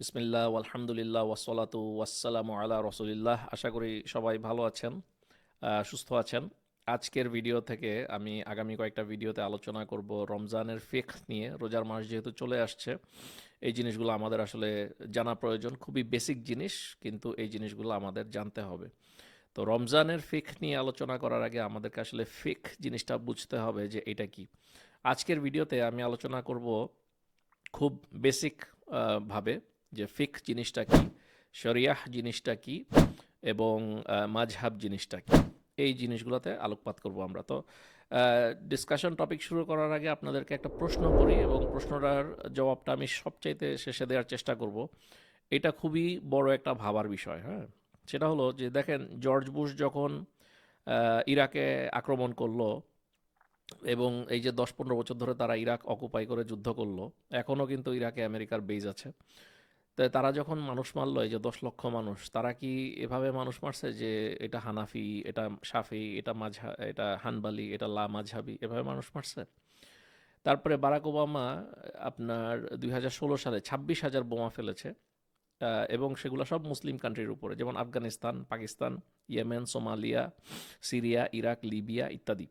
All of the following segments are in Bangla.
বিসমিল্লাহ আলহামদুলিল্লাহ ওয়াসলাতু ওয়াসালামু আলা রসুলিল্লাহ। আশা করি সবাই ভালো আছেন সুস্থ আছেন। আজকের ভিডিও থেকে আমি আগামী কয়েকটা ভিডিওতে আলোচনা করব রমজানের ফেক নিয়ে। রোজার মাস যেহেতু চলে আসছে, এই জিনিসগুলো আমাদের আসলে জানা প্রয়োজন। খুবই বেসিক জিনিস, কিন্তু এই জিনিসগুলো আমাদের জানতে হবে। তো রমজানের ফেক নিয়ে আলোচনা করার আগে আমাদেরকে আসলে ফেক জিনিসটা বুঝতে হবে যে এটা কি। আজকের ভিডিওতে আমি আলোচনা করব খুব বেসিক ভাবে। যে ফিক জিনিসটা কি, শরিয়াহ জিনিসটা কি এবং মাঝহাব জিনিসটা কি, এই জিনিসগুলোতে আলোকপাত করব আমরা। তো ডিসকাশন টপিক শুরু করার আগে আপনাদেরকে একটা প্রশ্ন করি এবং প্রশ্নটার জবাবটা আমি সবচাইতে শেষে দেওয়ার চেষ্টা করব। এটা খুবই বড় একটা ভাবার বিষয় হ্যাঁ? সেটা হলো যে দেখেন, জর্জ বুশ যখন ইরাকে আক্রমণ করল এবং এই যে দশ পনেরো বছর ধরে তারা ইরাক অকুপাই করে যুদ্ধ করল এখনও কিন্তু ইরাকে আমেরিকার বেজ আছে। তো তারা যখন মানুষ মারলো, এই যে দশ লক্ষ মানুষ, তারা কি এভাবে মানুষ মারছে যে এটা হানাফি, এটা সাফি, এটা মাঝা এটা হানবালি, এটা লা মাঝহাবি, এভাবে মানুষ মারছে? তারপরে বারাক ওবামা আপনার দুই হাজার ষোলো সালে ছাব্বিশ হাজার বোমা ফেলেছে এবং সেগুলো সব মুসলিম কান্ট্রির উপরে, যেমন Afghanistan, Pakistan, Yemen, Somalia, Syria, Iraq, Libya ইত্যাদি।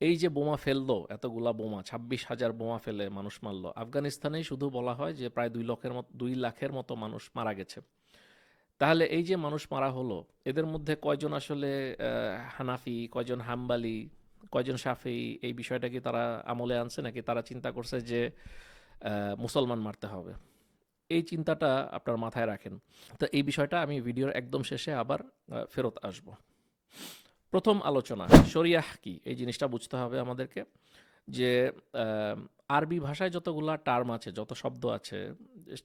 এই যে বোমা ফেলল, এতগুলা বোমা, ছাব্বিশ হাজার বোমা ফেলে মানুষ মারলো। আফগানিস্তানেই শুধু বলা হয় যে প্রায় দুই লক্ষের মতো, দুই লাখের মতো মানুষ মারা গেছে। তাহলে এই যে মানুষ মারা হলো, এদের মধ্যে কয়জন আসলে হানাফি, কয়জন হাম্বালি, কয়জন সাফি এই বিষয়টা কি তারা আমলে আনছে নাকি তারা চিন্তা করছে যে মুসলমান মারতে হবে? এই চিন্তাটা আপনার মাথায় রাখেন। তো এই বিষয়টা আমি ভিডিওর একদম শেষে আবার ফেরত আসব। প্রথম আলোচনা, শরিয়াহ কি? এই জিনিসটা বুঝতে হবে আমাদেরকে যে আরবি ভাষায় যতগুলা টার্ম আছে, যত শব্দ আছে,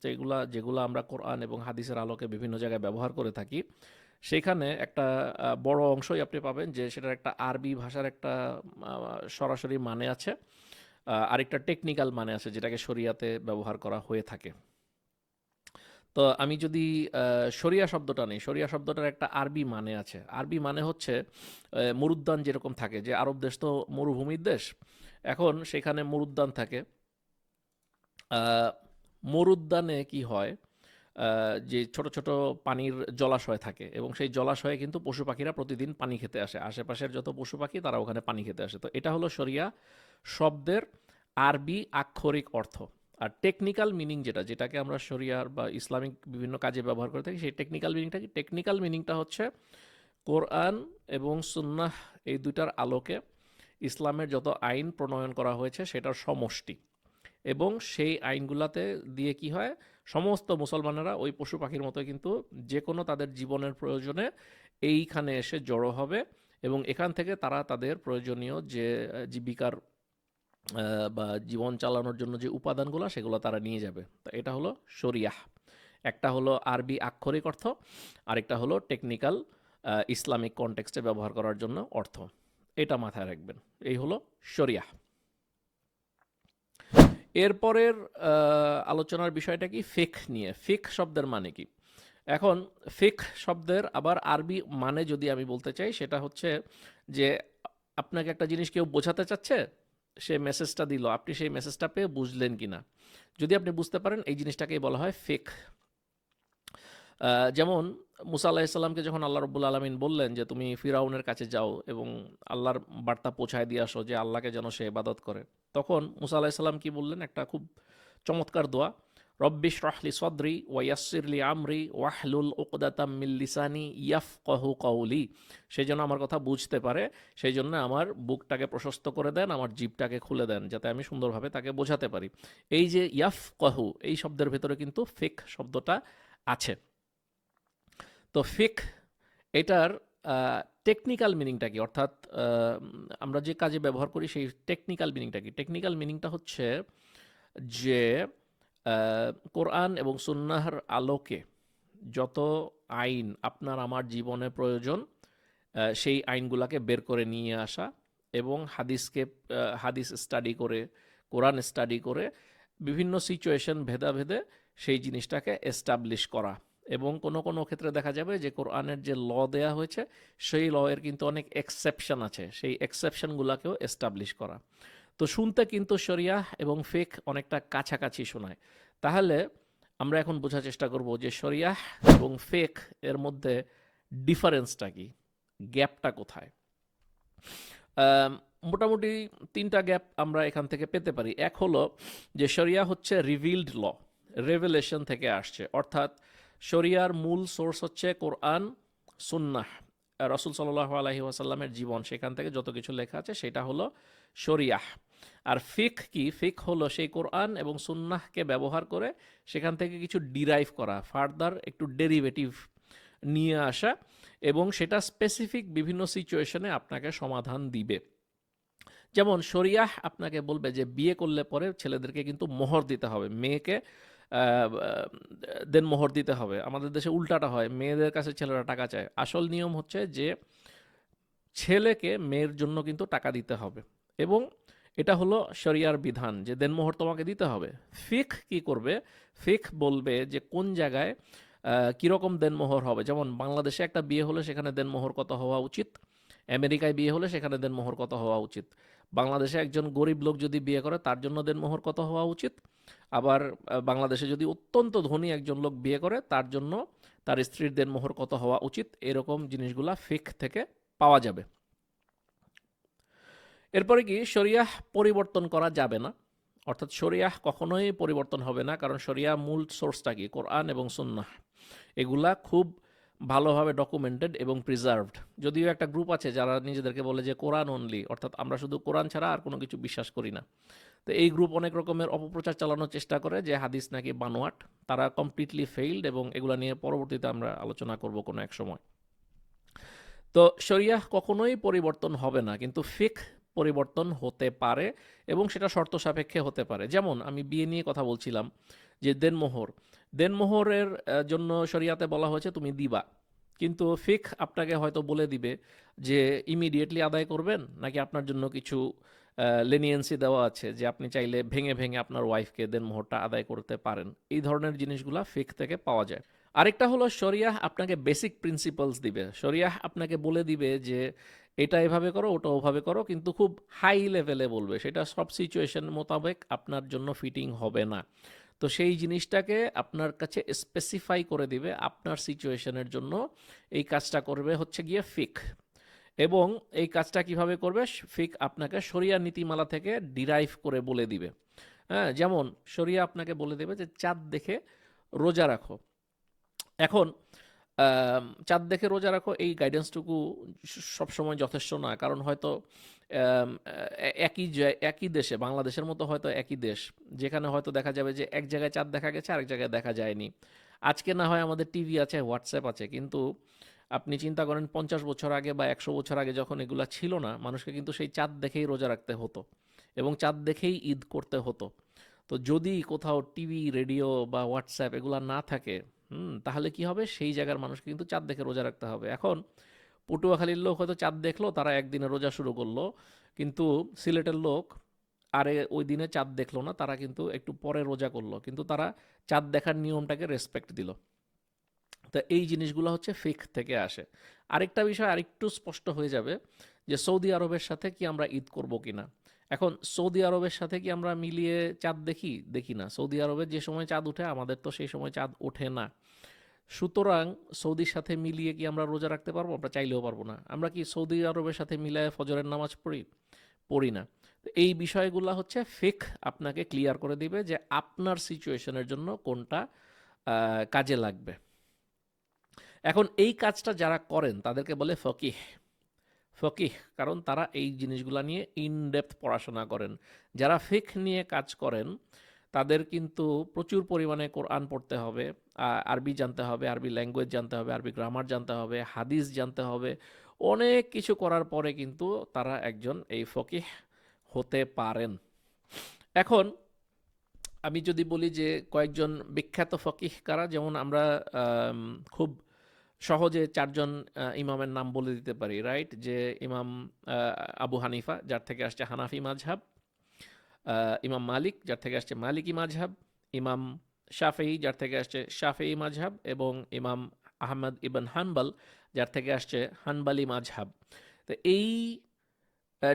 সেগুলা, যেগুলো আমরা কোরআন এবং হাদিসের আলোকে বিভিন্ন জায়গায় ব্যবহার করে থাকি, সেখানে একটা বড় অংশই আপনি পাবেন যে, সেটার একটা আরবি ভাষার একটা সরাসরি মানে আছে আরেকটা টেকনিক্যাল মানে আছে, যেটাকে শরিয়াতে ব্যবহার করা হয়ে থাকে। তো আমি যদি শরিয়া শব্দটা নেই, শরিয়া শব্দটার একটা আরবি মানে আছে। আরবি মানে হচ্ছে মরুদ্যান যেরকম থাকে, যে আরব দেশ তো মরুভূমির দেশ, এখন সেখানে মরুদ্যান থাকে। মরুদ্যানে কি হয় যে ছোট ছোট পানির জলাশয় থাকে এবং সেই জলাশয়ে কিন্তু পশু পাখিরা প্রতিদিন পানি খেতে আসে। আশেপাশের যত পশু পাখি, তারা ওখানে পানি খেতে আসে। তো এটা হলো শরিয়া শব্দের আরবি আক্ষরিক অর্থ। আর টেকনিক্যাল মিনিং যেটা, যেটাকে আমরা শরিয়ার বা ইসলামিক বিভিন্ন কাজে ব্যবহার করে থাকি, সেই টেকনিক্যাল মিনিংটা কি? টেকনিক্যাল মিনিংটা হচ্ছে কোরআন এবং সুন্নাহ এই দুইটার আলোকে ইসলামের যত আইন প্রণয়ন করা হয়েছে, সেটার সমষ্টি। এবং সেই আইনগুলাতে দিয়ে কি হয়? সমস্ত মুসলমানেরা ওই পশু পাখির মতো কিন্তু যে কোনো তাদের জীবনের প্রয়োজনে এইখানে এসে জড়ো হবে এবং এখান থেকে তারা তাদের প্রয়োজনীয় যে জীবিকার বা জীবন চালানোর জন্য যে উপাদানগুলো, সেগুলো তারা নিয়ে যাবে। তো এটা হলো শরিয়াহ। একটা হলো আরবি আক্ষরিক অর্থ, আরেকটা হলো টেকনিক্যাল ইসলামিক কনটেক্সটে ব্যবহার করার জন্য অর্থ। এটা মাথায় রাখবেন। এই হলো শরিয়াহ। এরপরের আলোচনার বিষয়টা কি? ফেক নিয়ে। ফেক শব্দের মানে কি? এখন ফেক শব্দের আবার আরবি মানে যদি আমি বলতে চাই, সেটা হচ্ছে যে আপনাকে একটা জিনিস কেউ বোঝাতে চাচ্ছে সে মেসেজটা দিল, আপনি সেই মেসেজটা পেয়ে বুঝলেন কি না যদি আপনি বুঝতে পারেন, এই জিনিসটাকেই বলা হয় ফেক। যেমন মুসা আলাহিসাল্লামকে যখন আল্লাহ রব্বুল আলমিন বললেন যে, তুমি ফিরাউনের কাছে যাও এবং আল্লাহর বার্তা পৌঁছায় দিয়ে আসো যে, আল্লাহকে যেন সে ইবাদত করে। তখন মুসা আলাহিসাল্লাম কি বললেন? একটা খুব চমৎকার দোয়া। রব্বিশ রাহলি সদরি ওয়াইয়াসিরলি আমরি ওয়াহলুল উকদাতাম মিল্লিসানি ইয়াফ কহু কৌলি সেই জন্য আমার কথা বুঝতে পারে, সেই জন্য আমার বুকটাকে প্রশস্ত করে দেন, আমার জিপটাকে খুলে দেন, যাতে আমি সুন্দরভাবে তাকে বোঝাতে পারি। এই যে ইয়াফ কহু এই শব্দের ভেতরে কিন্তু ফেক শব্দটা আছে। তো ফেক, এটার টেকনিক্যাল মিনিংটা কি? অর্থাৎ আমরা যে কাজে ব্যবহার করি, সেই টেকনিক্যাল মিনিংটা কি? টেকনিক্যাল মিনিংটা হচ্ছে যে কোরআন এবং সুন্নাহর আলোকে যত আইন আপনার আমার জীবনে প্রয়োজন সেই আইনগুলাকে বের করে নিয়ে আসা এবং হাদিসকে হাদিস স্টাডি করে, কোরআন স্টাডি করে বিভিন্ন সিচুয়েশন ভেদাভেদে সেই জিনিসটাকে এস্টাবলিশ করা। এবং কোনো কোনো ক্ষেত্রে দেখা যাবে যে কোরআনের যে ল দেয়া হয়েছে, সেই ল এর কিন্তু অনেক এক্সেপশন আছে। সেই এক্সেপশনগুলোকেও এস্টাবলিশ করা। তো শুনতে কিন্তু শরিয়াহ এবং ফেক অনেকটা কাছাকাছি শোনায়। তাহলে আমরা এখন বোঝার চেষ্টা করব যে শরিয়াহ এবং ফেক এর মধ্যে ডিফারেন্সটা কি? গ্যাপটা কোথায়? মোটামুটি তিনটা গ্যাপ আমরা এখান থেকে পেতে পারি। এক হলো যে শরিয়া হচ্ছে রিভিল্ড ল রেভেলেশন থেকে আসছে। অর্থাৎ শরিয়ার মূল সোর্স হচ্ছে কোরআন, সুন্নাহ। রসুল সাল্লাহ আলহি ওয়াসাল্লামের জীবন, সেখান থেকে যত কিছু লেখা আছে সেটা হলো শরিয়াহ। আর ফিক কি? ফিক হলো সেই কোরআন এবং সুন্নাহকে ব্যবহার করে সেখান থেকে কিছু ডিরাইভ করা, ফার্দার একটু ডেরিভেটিভ নিয়ে আসা এবং সেটা স্পেসিফিক বিভিন্ন সিচুয়েশনে আপনাকে সমাধান দিবে। যেমন শরিয়াহ আপনাকে বলবে যে বিয়ে করলে পরে ছেলেদেরকে কিন্তু মোহর দিতে হবে, মেয়েকে দেন মোহর দিতে হবে। আমাদের দেশে উল্টাটা হয়, মেয়েদের কাছে ছেলেরা টাকা চায়। আসল নিয়ম হচ্ছে যে ছেলেকে মেয়ের জন্য কিন্তু টাকা দিতে হবে এবং এটা হলো শরিয়ার বিধান যে দেনমোহর তোমাকে দিতে হবে। ফিক কি করবে? ফিক বলবে যে কোন জায়গায় কীরকম দেনমোহর হবে? যেমন বাংলাদেশে একটা বিয়ে হলে সেখানে দেনমোহর কত হওয়া উচিত? আমেরিকায় বিয়ে হলে সেখানে দেনমোহর কত হওয়া উচিত? বাংলাদেশে একজন গরিব লোক যদি বিয়ে করে তার জন্য দেনমোহর কত হওয়া উচিত? আবার বাংলাদেশে যদি অত্যন্ত ধনী একজন লোক বিয়ে করে, তার জন্য তার স্ত্রীর দেনমোহর কত হওয়া উচিত? এরকম জিনিসগুলা ফিক থেকে পাওয়া যাবে। এরপরে কি? শরিয়াহ পরিবর্তন করা যাবে না। অর্থাৎ শরিয়াহ কখনোই পরিবর্তন হবে না, কারণ শরিয়া মূল সোর্সটা কি? কোরআন এবং সুন্নাহ। এগুলা খুব ভালোভাবে ডকুমেন্টেড এবং প্রিজার্ভড যদিও একটা গ্রুপ আছে যারা নিজেদেরকে বলে যে কোরআন অনলি অর্থাৎ আমরা শুধু কোরআন ছাড়া আর কোনো কিছু বিশ্বাস করি না। তো এই গ্রুপ অনেক রকমের অপপ্রচার চালানোর চেষ্টা করে যে হাদিস নাকি বানোয়াট। তারা কমপ্লিটলি ফেইল্ড এবং এগুলো নিয়ে পরবর্তীতে আমরা আলোচনা করব কোনো এক সময়। তো শরিয়াহ কখনোই পরিবর্তন হবে না, কিন্তু ফিক পরিবর্তন হতে পারে এবং সেটা শর্ত সাপেক্ষে হতে পারে। যেমন আমি বিয়ে নিয়ে কথা বলছিলাম যে দেনমোহর। দেনমোহরের জন্য শরিয়াতে বলা হয়েছে তুমি দিবা। কিন্তু ফিক আপনাকে হয়তো বলে দিবে যে ইমিডিয়েটলি আদায় করবেন নাকি আপনার জন্য কিছু লেনিয়েন্সি দেওয়া আছে যে আপনি চাইলে ভেঙে ভেঙে আপনার ওয়াইফকে দেন মোহরটা আদায় করতে পারেন। এই ধরনের জিনিসগুলা ফিক থেকে পাওয়া যায়। আরেকটা হলো, শরিয়াহ আপনাকে বেসিক প্রিন্সিপালস দিবে। শরিয়াহ আপনাকে বলে দিবে যে, এটা এভাবে করো, ওটা ওভাবে করো। কিন্তু খুব হাই লেভেলে বলবে। সেটা সব সিচুয়েশন মোতাবেক আপনার জন্য ফিটিং হবে না। তো সেই জিনিসটাকে আপনার কাছে স্পেসিফাই করে দিবে। আপনার সিচুয়েশনের জন্য এই কাজটা করবে হচ্ছে গিয়ে ফিক এবং এই কাজটা কীভাবে করবে? ফিক আপনাকে শরিয়া নীতিমালা থেকে ডিরাইভ করে বলে দিবে। হ্যাঁ যেমন শরিয়া আপনাকে বলে দেবে যে চাঁদ দেখে রোজা রাখো। এখন চাঁদ দেখে রোজা রাখো, এই গাইডেন্সটুকু সবসময় যথেষ্ট না। কারণ হয়তো একই একই দেশে, বাংলাদেশের মতো হয়তো একই দেশ, যেখানে হয়তো দেখা যাবে যে এক জায়গায় চাঁদ দেখা গেছে, আরেক জায়গায় দেখা যায়নি। আজকে না হয় আমাদের টিভি আছে হোয়াটসঅ্যাপ আছে, কিন্তু আপনি চিন্তা করেন পঞ্চাশ বছর আগে বা একশো বছর আগে যখন এগুলা ছিল না, মানুষকে কিন্তু সেই চাঁদ দেখেই রোজা রাখতে হতো এবং চাঁদ দেখেই ঈদ করতে হতো। তো যদি কোথাও টিভি, রেডিও বা হোয়াটসঅ্যাপ এগুলা না থাকে, হুম, তাহলে কি হবে? সেই জায়গার মানুষকে কিন্তু চাঁদ দেখে রোজা রাখতে হবে। এখন পটুয়াখালীর লোক হয়তো চাঁদ দেখল, তারা একদিনে রোজা শুরু করল, কিন্তু সিলেটের লোক আরে ওই দিনে চাঁদ দেখল না, তারা কিন্তু একটু পরে রোজা করল। কিন্তু তারা চাঁদ দেখার নিয়মটাকে রেসপেক্ট দিল। তো এই জিনিসগুলো হচ্ছে ফিক থেকে আসে। আরেকটা বিষয় আরেকটু স্পষ্ট হয়ে যাবে যে সৌদি আরবের সাথে কি আমরা ঈদ করব কিনা। এখন সৌদি আরবের সাথে কি আমরা মিলিয়ে চাঁদ দেখি? দেখি না। সৌদি আরবে যে সময় চাঁদ উঠে, আমাদের তো সেই সময় চাঁদ ওঠে না। সুতরাং সৌদির সাথে মিলিয়ে কি আমরা রোজা রাখতে পারব? আমরা চাইলেও পারব না। আমরা কি সৌদি আরবের সাথে মিলায় ফজরের নামাজ পড়ি? পড়ি না। তো এই বিষয়গুলো হচ্ছে ফিক আপনাকে ক্লিয়ার করে দিবে যে আপনার সিচুয়েশনের জন্য কোনটা কাজে লাগবে। এখন এই কাজটা যারা করেন তাদেরকে বলে ফকিহ। ফকিহ কারণ তারা এই জিনিসগুলা নিয়ে ইনডেপথ পড়াশোনা করেন। যারা ফিক নিয়ে কাজ করেন তাদের কিন্তু প্রচুর পরিমাণে কোরআন পড়তে হবে আরবি জানতে হবে আরবি ল্যাঙ্গুয়েজ জানতে হবে আরবি গ্রামার জানতে হবে হাদিস জানতে হবে। অনেক কিছু করার পরে কিন্তু তারা একজন এই ফকিহ হতে পারেন। এখন আমি যদি বলি যে কয়েকজন বিখ্যাত ফকিহ কারা যেমন আমরা আম, খুব সহজে চারজন ইমামের নাম বলে দিতে পারি রাইট যে ইমাম আবু হানিফা, যার থেকে আসছে হানাফি মাঝহাব ইমাম মালিক, যার থেকে আসছে মালিকি মাঝহাব, ইমাম শাফেই যার থেকে আসছে শাফেই মাঝহাব এবং ইমাম আহমদ ইবন হানবাল, যার থেকে আসছে হানবালি মাঝহাব। তো এই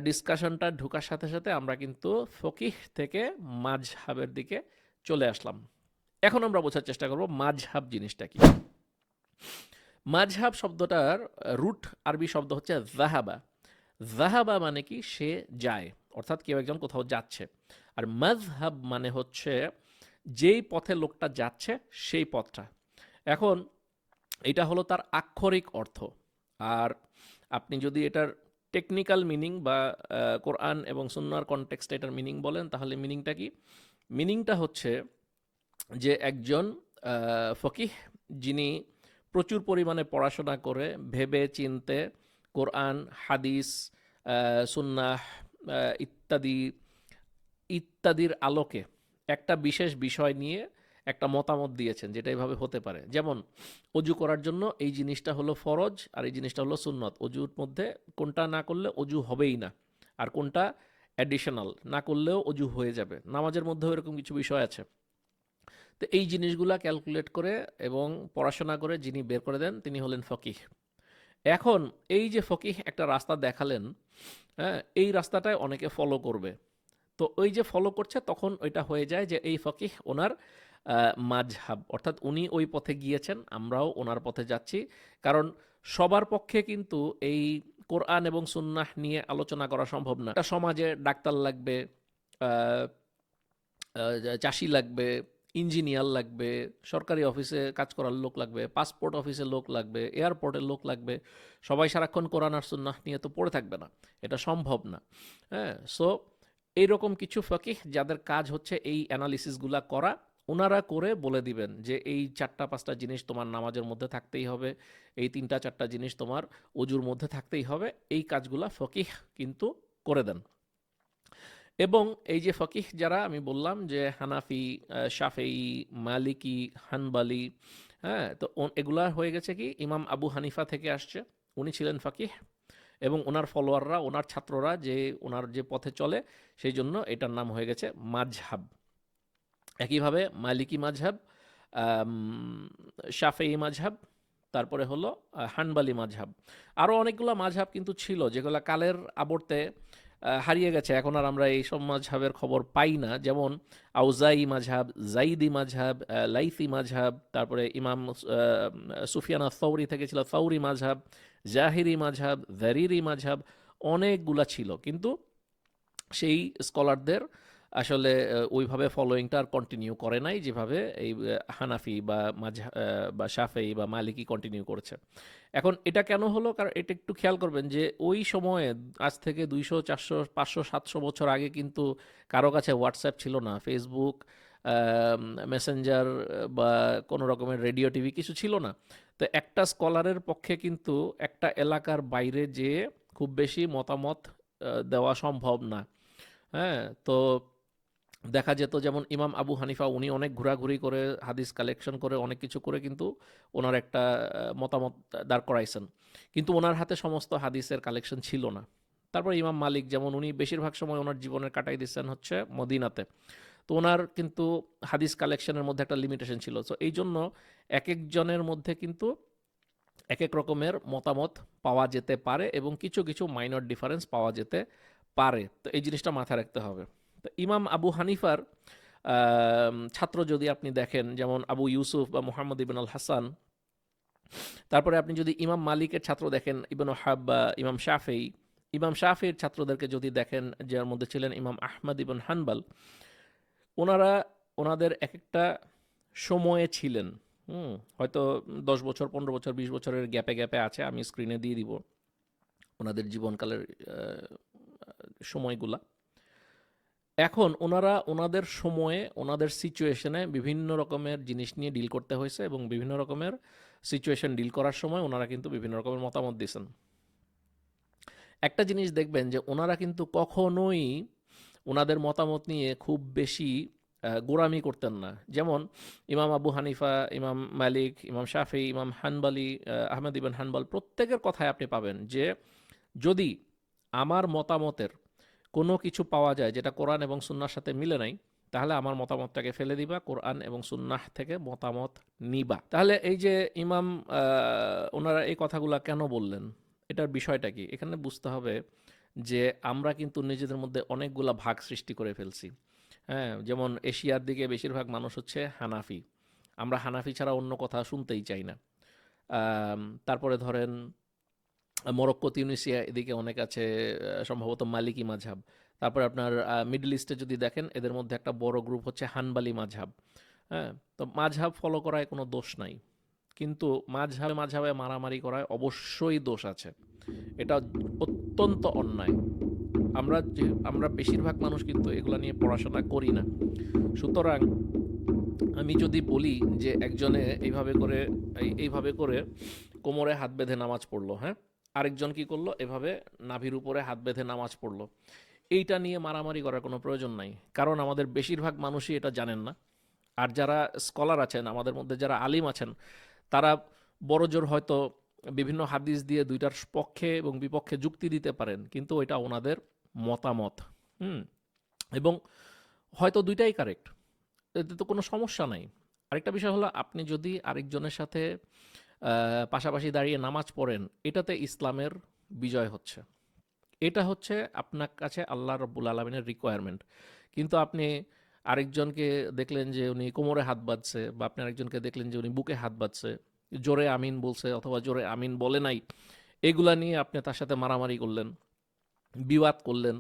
ডিসকাশনটা ঢোকার সাথে সাথে আমরা কিন্তু ফকিহ থেকে মাঝহাবের দিকে চলে আসলাম। এখন আমরা বোঝার চেষ্টা করব মাঝহাব জিনিসটা কি। মাঝহাব শব্দটার রুট আরবি শব্দ হচ্ছে জাহাবা জাহাবা মানে কি? সে যায়। অর্থাৎ কেউ একজন কোথাও যাচ্ছে। আর মাজহাব মানে হচ্ছে যেই পথে লোকটা যাচ্ছে, সেই পথটা। এখন এটা হলো তার আক্ষরিক অর্থ। আর আপনি যদি এটার টেকনিক্যাল মিনিং বা কোরআন এবং সুন্নার কনটেক্সটে এটার মিনিং বলেন, তাহলে মিনিংটা কি? মিনিংটা হচ্ছে যে একজন ফকিহ যিনি প্রচুর পরিমাণে পড়াশোনা করে ভেবে চিনতে কোরআন, হাদিস সুন্নাহ ইত্যাদি, ইত্যাদির আলোকে একটা বিশেষ বিষয় নিয়ে একটা মতামত দিয়েছেন, যেটা এভাবে হতে পারে। যেমন, অজু করার জন্য এই জিনিসটা হলো ফরজ আর এই জিনিসটা হলো সুন্নত। অজুর মধ্যে কোনটা না করলে অজু হবেই না আর কোনটা অ্যাডিশনাল না করলেও অজু হয়ে যাবে। নামাজের মধ্যেও এরকম কিছু বিষয় আছে। তো এই জিনিসগুলা ক্যালকুলেট করে এবং পড়াশোনা করে যিনি বের করে দেন, তিনি হলেন ফকিহ। এখন এই যে ফকিহ একটা রাস্তা দেখালেন হ্যাঁ এই রাস্তাটায় অনেকে ফলো করবে। তো ওই যে ফলো করছে, তখন ওইটা হয়ে যায় যে এই ফকিহ ওনার মাঝহাব, অর্থাৎ উনি ওই পথে গিয়েছেন, আমরাও ওনার পথে যাচ্ছি। কারণ সবার পক্ষে কিন্তু এই কোরআন এবং সুন্নাহ নিয়ে আলোচনা করা সম্ভব না। সমাজে ডাক্তার লাগবে চাষি লাগবে ইঞ্জিনিয়ার লাগবে, সরকারি অফিসে কাজ করার লোক লাগবে পাসপোর্ট অফিসে লোক লাগবে এয়ারপোর্টের লোক লাগবে, সবাই সারাক্ষণ কোরআন আর সুন্নাহ নিয়ে তো পড়ে থাকবে না। এটা সম্ভব না। হ্যাঁ সো এইরকম কিছু ফকিহ যাদের কাজ হচ্ছে এই অ্যানালিসিসগুলা করা ওনারা করে বলে দিবেন যে এই চারটা পাঁচটা জিনিস তোমার নামাজের মধ্যে থাকতেই হবে, এই তিনটা চারটা জিনিস তোমার অজুর মধ্যে থাকতেই হবে, এই কাজগুলা ফকিহ কিন্তু করে দেন। এবং এই যে ফকিহ যারা, আমি বললাম যে হানাফি শাফেই মালিকি, হানবালি হ্যাঁ তো এগুলা হয়ে গেছে কি, ইমাম আবু হানিফা থেকে আসছে। উনি ছিলেন ফকিহ এবং ওনার ফলোয়াররা, ওনার ছাত্ররা যে ওনার যে পথে চলে, সেই জন্য এটার নাম হয়ে গেছে মাঝহাব। একইভাবে মালিকি মাঝহাব শাফেই মাঝহাব, তারপরে হলো হানবালি মাঝহাব। আরও অনেকগুলো মাঝহাব কিন্তু ছিল, যেগুলো কালের আবর্তে হারিয়ে গেছে। এখন আর আমরা এই সব মাঝহাবের খবর পাই না। যেমন আউজাই মাঝহাব, জাইদি মাঝহাব লাইফি মাঝহাব, তারপরে ইমাম সুফিয়ানা সৌরি থেকে ছিল সৌরি মাঝহাব, জাহিরি মাঝহাব, জারিরি মাঝহাব, অনেকগুলা ছিল। কিন্তু সেই স্কলারদের আসলে ওইভাবে ফলোয়িংটা আর কন্টিনিউ করে নাই যেভাবে এই হানাফি বা মাঝা বা শাফেই বা মালিকি কন্টিনিউ করেছে। এখন এটা কেন হলো? কারণ এটা একটু খেয়াল করবেন যে ওই সময়ে আজ থেকে দুইশো, চারশো, পাঁচশো, সাতশো বছর আগে কিন্তু কারও কাছে হোয়াটসঅ্যাপ ছিল না ফেসবুক মেসেঞ্জার বা কোনো রকমের রেডিও, টিভি কিছু ছিল না। তো একটা স্কলারের পক্ষে কিন্তু একটা এলাকার বাইরে যেয়ে খুব বেশি মতামত দেওয়া সম্ভব না। হ্যাঁ? তো দেখা যেত যেমন ইমাম আবু হানিফা, উনি অনেক ঘোরাঘুরি করে, হাদিস কালেকশন করে, অনেক কিছু করে কিন্তু ওনার একটা মতামত দাঁড় করাইছেন। কিন্তু ওনার হাতে সমস্ত হাদিসের কালেকশন ছিল না। তারপর ইমাম মালিক যেমন উনি বেশিরভাগ সময় ওনার জীবনের কাটাই দিচ্ছেন হচ্ছে মদিনাতে। তো ওনার কিন্তু হাদিস কালেকশনের মধ্যে একটা লিমিটেশন ছিল। তো এই জন্য এক একজনের মধ্যে কিন্তু এক এক রকমের মতামত পাওয়া যেতে পারে এবং কিছু কিছু মাইনর ডিফারেন্স পাওয়া যেতে পারে। তো এই জিনিসটা মাথায় রাখতে হবে। ইমাম আবু হানিফার ছাত্র যদি আপনি দেখেন, যেমন আবু ইউসুফ বা মোহাম্মদ ইবিন আল হাসান তারপরে আপনি যদি ইমাম মালিকের ছাত্র দেখেন, ইবন হাব বা ইমাম শাফেই ইমাম শাফির ছাত্রদেরকে যদি দেখেন, যার মধ্যে ছিলেন ইমাম আহমদ ইবন হানবাল, ওনারা, ওনাদের এক একটা সময়ে ছিলেন। হুম, হয়তো দশ বছর, পনেরো বছর, বিশ বছরের গ্যাপে গ্যাপে আছে, আমি স্ক্রিনে দিয়ে দিব। ওনাদের জীবনকালের সময়গুলা। এখন ওনারা ওনাদের সময়ে, ওনাদের সিচুয়েশনে বিভিন্ন রকমের জিনিস নিয়ে ডিল করতে হয়েছে এবং বিভিন্ন রকমের সিচুয়েশন ডিল করার সময় ওনারা কিন্তু বিভিন্ন রকমের মতামত দিয়েছেন। একটা জিনিস দেখবেন যে ওনারা কিন্তু কখনোই ওনাদের মতামত নিয়ে খুব বেশি গোঁড়ামি করতেন না। যেমন ইমাম আবু হানিফা, ইমাম মালিক, ইমাম শাফি, ইমাম হানবালি আহমেদ ইবেন হানবাল প্রত্যেকের কথায় আপনি পাবেন যে যদি আমার মতামতের কোনো কিছু পাওয়া যায় যেটা কোরআন এবং সুন্নার সাথে মিলে নাই, তাহলে আমার মতামতটাকে ফেলে দিবা, কোরআন এবং সুন্নাহ থেকে মতামত নিবা। তাহলে এই যে ইমাম ওনারা এই কথাগুলা কেন বললেন? এটার বিষয়টা কি? এখানে বুঝতে হবে যে আমরা কিন্তু নিজেদের মধ্যে অনেকগুলা ভাগ সৃষ্টি করে ফেলছি। হ্যাঁ যেমন এশিয়ার দিকে বেশিরভাগ মানুষ হচ্ছে হানাফি। আমরা হানাফি ছাড়া অন্য কথা শুনতেই চাই না। তারপরে ধরেন মরক্কো, তিউনিসিয়া এদিকে অনেক আছে সম্ভবত মালিকি মাঝহাব। তারপরে আপনার মিডল ইস্টে যদি দেখেন, এদের মধ্যে একটা বড় গ্রুপ হচ্ছে হানবালি মাঝহাব। হ্যাঁ তো মাঝহাব ফলো করায় কোনো দোষ নাই। কিন্তু মাঝহাবে মাঝহাবে মারামারি করায় অবশ্যই দোষ আছে। এটা অত্যন্ত অন্যায়। আমরা যে, আমরা বেশিরভাগ মানুষ কিন্তু এগুলো নিয়ে পড়াশোনা করি না। সুতরাং আমি যদি বলি যে একজনে এইভাবে করে এইভাবে করে কোমরে হাত বেঁধে নামাজ পড়ল হ্যাঁ আরেকজন কি করল? এভাবে নাভির উপরে হাত বেঁধে নামাজ পড়ল। এইটা নিয়ে মারামারি করার কোনো প্রয়োজন নাই। কারণ আমাদের বেশিরভাগ মানুষই এটা জানেন না। আর যারা স্কলার আছেন, আমাদের মধ্যে যারা আলিম আছেন, তারা বড় জোর হয়তো বিভিন্ন হাদিস দিয়ে দুইটার পক্ষে এবং বিপক্ষে যুক্তি দিতে পারেন, কিন্তু এটা ওনাদের মতামত। হুম? এবং হয়তো দুইটাই কারেক্ট এতে তো কোনো সমস্যা নাই। আরেকটা বিষয় হলো, আপনি যদি আরেকজনের সাথে পাশাপাশি দাঁড়িয়ে নামাজ পড়েন, এটাতে ইসলামের বিজয় হচ্ছে। এটা হচ্ছে আপনার কাছে আল্লাহ রব্বুল আলমিনের রিকোয়ারমেন্ট কিন্তু আপনি আরেকজনকে দেখলেন যে উনি কোমরে হাত বাঁধছে বা আপনি আরেকজনকে দেখলেন যে উনি বুকে হাত বাঁধছে, জোরে আমিন বলছে অথবা জোরে আমিন বলে নাই, এগুলা নিয়ে আপনি তার সাথে মারামারি করলেন, বিবাদ করলেন,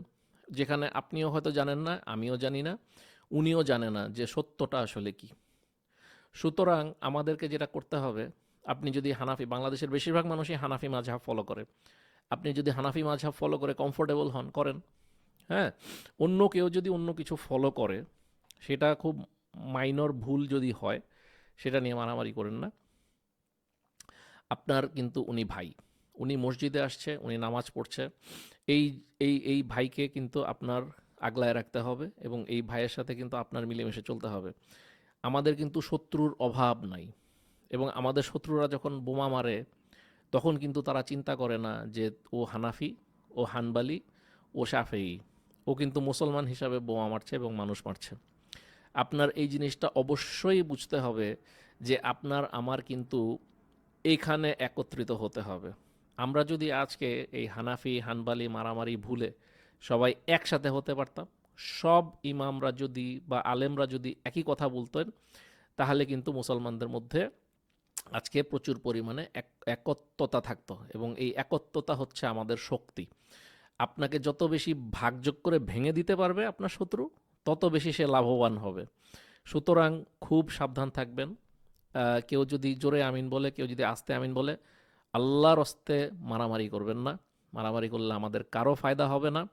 যেখানে আপনিও হয়তো জানেন না, আমিও জানি না, উনিও জানে না যে সত্যটা আসলে কি। সুতরাং আমাদেরকে যেটা করতে হবে আপনি যদি হানাফি, বাংলাদেশের বেশিরভাগ মানুষই হানাফি মাঝহাব ফলো করে। আপনি যদি হানাফি মাঝহাব ফলো করে কমফোর্টেবল হন, করেন। হ্যাঁ? অন্য কেউ যদি অন্য কিছু ফলো করে, সেটা খুব মাইনর ভুল যদি হয়, সেটা নিয়ে মারামারি করেন না। আপনার কিন্তু উনি ভাই। উনি মসজিদে আসছে, উনি নামাজ পড়ছে। এই এই এই ভাইকে কিন্তু আপনার আগলায় রাখতে হবে এবং এই ভাইয়ের সাথে কিন্তু আপনার মিলেমিশে চলতে হবে। আমাদের কিন্তু শত্রুর অভাব নাই। এবং আমাদের শত্রুরা যখন বোমা মারে, তখন কিন্তু তারা চিন্তা করে না যে ও হানাফি, ও হানবালি, ও শাফেই ও কিন্তু মুসলমান হিসাবে বোমা মারছে এবং মানুষ মারছে। আপনার এই জিনিসটা অবশ্যই বুঝতে হবে যে আপনার, আমার কিন্তু এইখানে একত্রিত হতে হবে। আমরা যদি আজকে এই হানাফি, হানবালি মারামারি ভুলে সবাই একসাথে হতে পারতাম, সব ইমামরা যদি বা আলেমরা যদি একই কথা বলতেন, তাহলে কিন্তু মুসলমানদের মধ্যে আজকে প্রচুর পরিমাণে এক একত্বতা থাকতো এবং এই একত্বতা হচ্ছে আমাদের শক্তি। আপনাকে যত বেশি ভাগযোগ করে ভেঙে দিতে পারবে আপনার শত্রু, তত বেশি সে লাভবান হবে। সুতরাং খুব সাবধান থাকবেন। কেউ যদি জোরে আমিন বলে, কেউ যদি আস্তে আমিন বলে, আল্লাহর অস্তে মারামারি করবেন না। মারামারি করলে আমাদের কারও ফায়দা হবে না।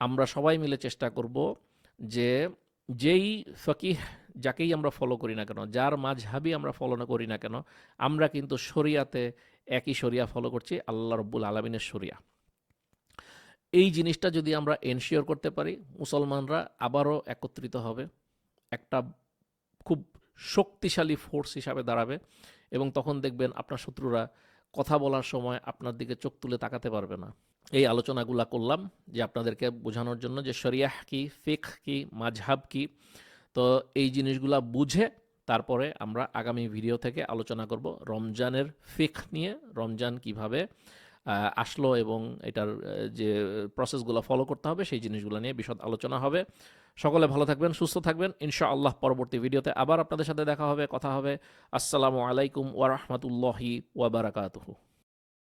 আমরা সবাই মিলে চেষ্টা করব যে যেই ফকিহ যাকেই আমরা ফলো করি না কেন, যার মাঝহাবি আমরা ফলো না করি না কেন, আমরা কিন্তু শরিয়াতে একই শরিয়া ফলো করছি, আল্লাহ রব্বুল আলমিনের শরিয়া। এই জিনিসটা যদি আমরা এনশিওর করতে পারি, মুসলমানরা আবারও একত্রিত হবে, একটা খুব শক্তিশালী ফোর্স হিসাবে দাঁড়াবে এবং তখন দেখবেন আপনার শত্রুরা কথা বলার সময় আপনার দিকে চোখ তুলে তাকাতে পারবে না। এই আলোচনাগুলা করলাম যে আপনাদেরকে বোঝানোর জন্য যে শরিয়াহ কি ফিক কি, মাঝহাব কি তো এই জিনিসগুলা বুঝে তারপরে আমরা আগামী ভিডিও থেকে আলোচনা করব রমজানের ফিক নিয়ে, রমজান কীভাবে আসলো এবং এটার যে প্রসেসগুলো ফলো করতে হবে সেই জিনিসগুলো নিয়ে বিশদ আলোচনা হবে। সকলে ভালো থাকবেন, সুস্থ থাকবেন। ইনশা আল্লাহ পরবর্তী ভিডিওতে আবার আপনাদের সাথে দেখা হবে, কথা হবে। আসসালামু আলাইকুম ওয়া রাহমাতুল্লাহি ওয়া বারাকাতুহু।